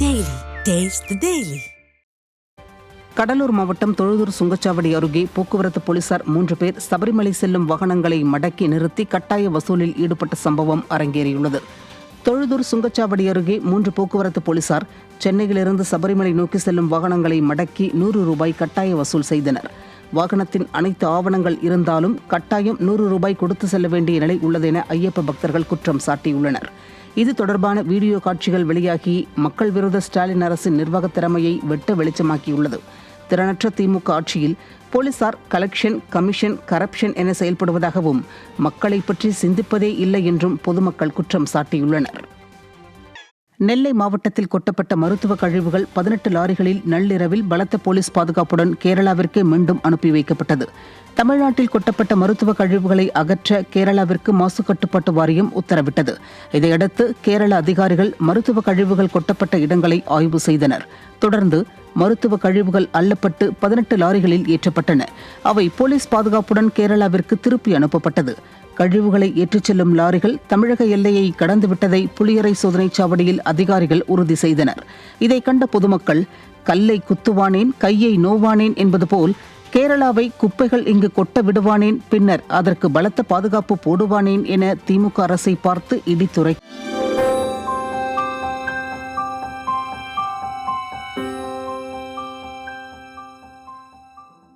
Daily taste daily Cuddalore மாவட்டம் தொழுதூர் சுங்கச்சாவடி அருகே போக்குவரத்து போலீசார் மூன்று பேர் சபரிமலை செல்லும் வாகனங்களை மடக்கி நிறுத்தி கட்டாய வசூலில் ஈடுபட்ட சம்பவம் அரங்கேறியுள்ளது. தொழுதூர் சுங்கச்சாவடி அருகே மூன்று போக்குவரத்து போலீசார் சென்னையிலிருந்து சபரிமலை நோக்கி செல்லும் வாகனங்களை மடக்கி நூறு ரூபாய் கட்டாய வசூல் செய்தனர். வாகனத்தின் அனைத்து ஆவணங்கள் இருந்தாலும் கட்டாயம் நூறு ரூபாய் கொடுத்து செல்ல வேண்டிய நிலை உள்ளதென ஐயப்ப பக்தர்கள் குற்றம் சாட்டியுள்ளனர். இது தொடர்பான வீடியோ காட்சிகள் வெளியாகி மக்கள் விரோத ஸ்டாலின் அரசின் நிர்வாக திறமையை வெட்ட வெளிச்சமாக்கியுள்ளது. திறனற்ற திமுக ஆட்சியில் போலீசார் கலெக்ஷன் கமிஷன் கரப்ஷன் என செயல்படுவதாகவும் மக்களை பற்றி சிந்திப்பதே இல்லை என்றும் பொதுமக்கள் குற்றம் சாட்டியுள்ளனர். நெல்லை மாவட்டத்தில் கொட்டப்பட்ட மருத்துவ கழிவுகள் பதினெட்டு லாரிகளில் நள்ளிரவில் பலத்த போலீஸ் பாதுகாப்புடன் கேரளாவிற்கு மீண்டும் அனுப்பி வைக்கப்பட்டது. தமிழ்நாட்டில் கொட்டப்பட்ட மருத்துவ கழிவுகளை அகற்ற கேரளாவிற்கு மாசு கட்டுப்பாட்டு வாரியம் உத்தரவிட்டது. இதையடுத்து கேரள அதிகாரிகள் மருத்துவ கழிவுகள் கொட்டப்பட்ட இடங்களை ஆய்வு செய்தனர். தொடர்ந்து மருத்துவ கழிவுகள் அள்ளப்பட்டு பதினெட்டு லாரிகளில் ஏற்றப்பட்டன. அவை போலீஸ் பாதுகாப்புடன் கேரளாவிற்கு திருப்பி அனுப்பப்பட்டது. கழிவுகளை ஏற்றிச் செல்லும் லாரிகள் தமிழக எல்லையை கடந்துவிட்டதை புளியரை சோதனைச் சாவடியில் அதிகாரிகள் உறுதி செய்தனர். இதை கண்ட பொதுமக்கள் கல்லை குத்துவானேன் கையை நோவானேன் என்பது போல் கேரளாவை குப்பைகள் இங்கு கொட்ட விடுவானேன் பின்னர் அதற்கு பலத்த பாதுகாப்பு போடுவானேன் என திமுக அரசை பார்த்து இடித்துரை